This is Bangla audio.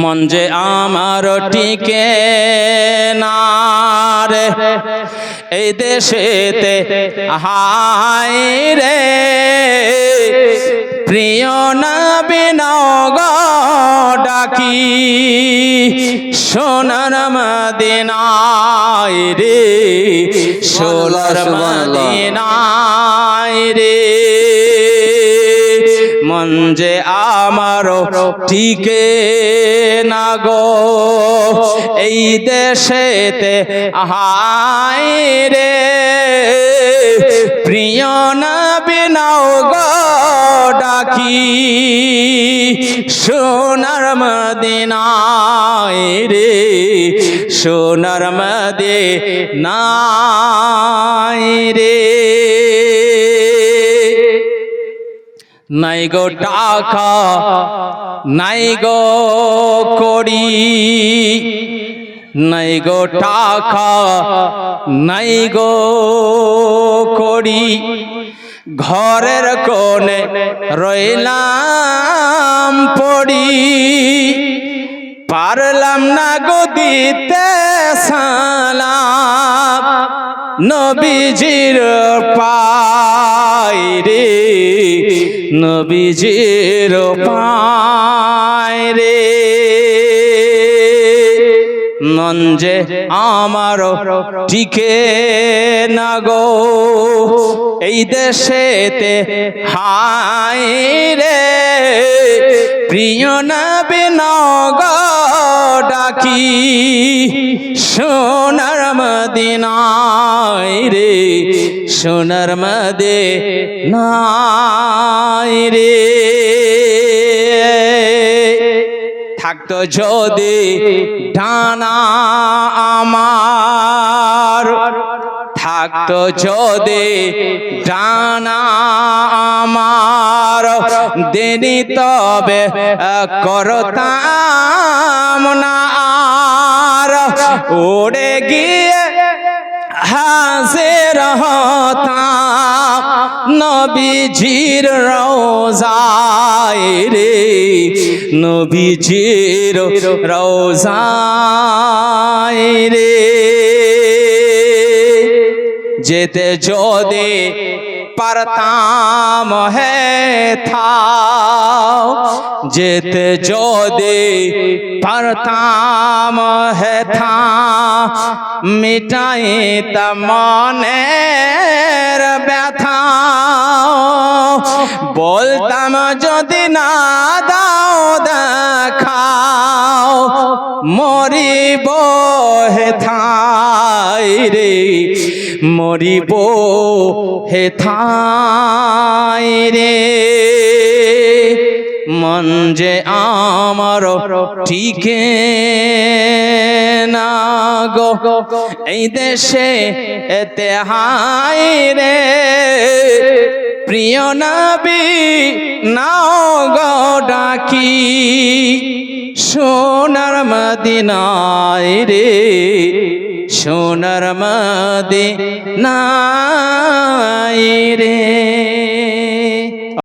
মন যে আমার টিকে না রে এই দেশেতে হাই রে। প্রিয় না বিনগ ডাকি সোনার মদিনায় রে সোনার মদিনায় মন যে আমার টিকে না গো। এই দেশেতে হাই রে, প্রিয় না বিনাও গো ডাকি, সোনার মদিনায় রে, সোনার মদিনায় রে। নাই গো টাকা, নাই গো কড়ি, নাই গো টাকা, নাই গো কড়ি। ঘরের কোণে রইলাম পড়ি। পারলাম না গো দিতে সালাম। নবীজির পাই নবীজির পায় রে। যে আমার টিকে না গো এই দেশেতে হায় রে। প্রিয় নবী নগ ডাকি, সোনার মদিনায় রে, সোনার মদে নাই রে। থাকতো যদি ডানা আমার, থাকতো যদি ডানা আমার দেনি তবে করতাম না আর। উড়ে গিয়ে হাসির হতাম, নবীজির রোজায় রে, নবীজির রোজায় রে। যেতে যদি পারতাম, হে থাও। যেতে যদি পারতাম, হে থা মিটাইতাম মনের ব্যথা। বলতাম যদি না দাও, দেখাও। মরিব হে থাই রে মরিব হে থাই রে। মন যে আমার টিকে না গো, এই দেশে এতে হাই রে। প্রিয় নবী, নাও গো ডাকি, সোনার মদিনায় রে। সোনার মদিনায় রে।